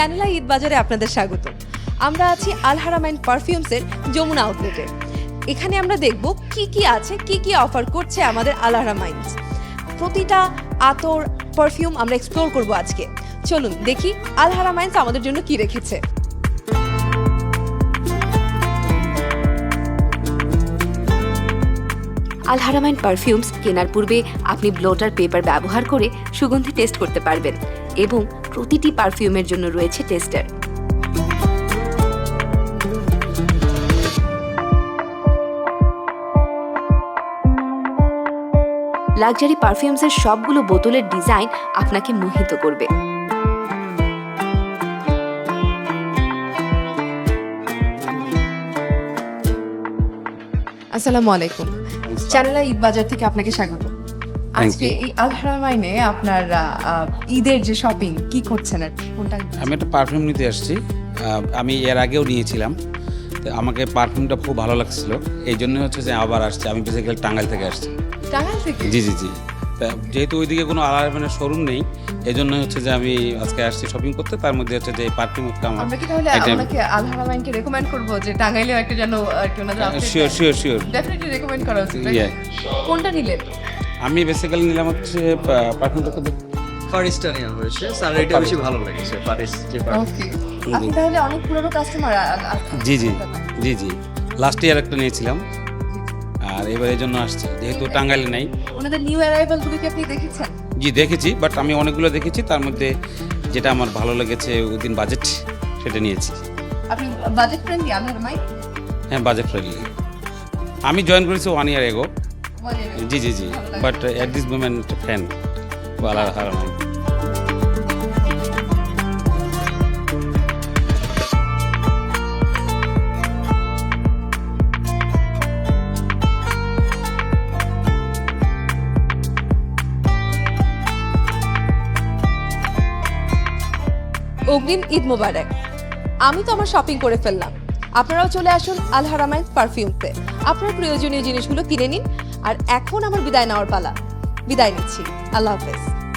চ্যানেলা ঈদ বাজারে আপনাদের স্বাগত। আমরা আছি আলহারামাইন পারফিউমসের যমুনা আউটলেটে। এখানে আমরা দেখব কি কি আছে, কি কি অফার করছে আমাদের আলহারামাইন্স প্রতিটা আতর, পারফিউম আমরা এক্সপ্লোর করব আজকে। চলুন দেখি আলহারামাইন্স আমাদের জন্য কি রেখেছে। আলহারামাইন পারফিউমস কেনার পূর্বে আপনি ব্লোটার পেপার ব্যবহার করে সুগন্ধি টেস্ট করতে পারবেন এবং প্রতিটি পারফিউমের জন্য রয়েছে টেস্টার। লাক্সারি পারফিউমসের সবগুলো বোতলের ডিজাইন আপনাকে মোহিত করবে। আসসালামু আলাইকুম। চ্যানেলা ঈদ বাজার থেকে আপনাকে স্বাগত। আজকে এই আলহারামাইনে আপনার ঈদের যে শপিং কি করছেন আর কোনটা? আমি একটা পারফিউম নিতে আসছি। আমি এর আগেও নিয়েছিলাম। তো আমাকে পারফিউমটা খুব ভালো লাগছিল। এই জন্য হচ্ছে যে আবার আসছে। আমি বেসিক্যালি টাঙ্গাইল থেকে আসছি। টাঙ্গাইল থেকে? জি জি জি। যেহেতু ওইদিকে কোনো আলাদা শোরুম নেই এই জন্য হচ্ছে যে আমি আজকে আসছি শপিং করতে। তার মধ্যে হচ্ছে যে এই পারফিউমটা আমার আমরা কি তাহলে আপনাকে আলহারামাইনকে রেকমেন্ড করব যে টাঙ্গাইলেও একটা যেন আর কি ওনাদের sure sure sure definitely recommend করা উচিত কোনটা নিলেন? আমি বেসিক্যালি নিলাম হচ্ছে তো ফারিস্টা নেওয়া হয়েছে। স্যার এটা বেশি ভালো লেগেছে ফারিস যে আপনি তাহলে অনেক পুরনো কাস্টমার জি জি জি জি। লাস্ট ইয়ার একটা নিয়েছিলাম। আর এবার এই জন্য আসছে। যেহেতু টাঙ্গাইলে নাই। ওনাদের নিউ অ্যারাইভালগুলো কি আপনি দেখেছেন? জি দেখেছি বাট আমি অনেকগুলো দেখেছি। তার মধ্যে যেটা আমার ভালো লেগেছে উইদিন বাজেট সেটা নিয়েছি। আপনি বাজেট ফ্রেন্ডলি আলহারামাইন হ্যাঁ বাজেট ফ্রেন্ডলি আমি জয়েন করেছি ওয়ান ইয়ার এগো জি জি জি। বাট অ্যাট দিস মোমেন্ট ফ্যান বালা হারামাই অগ্রিম ঈদ মোবারক। আমি তো আমার শপিং করে ফেললাম। আপনারাও চলে আসুন আলহারামাইন পারফিউমতে আপনার প্রয়োজনীয় জিনিসগুলো কিনে নিন। আর এখন আমার বিদায় নেওয়ার পালা। বিদায় নিচ্ছি। আল্লাহ হাফেজ।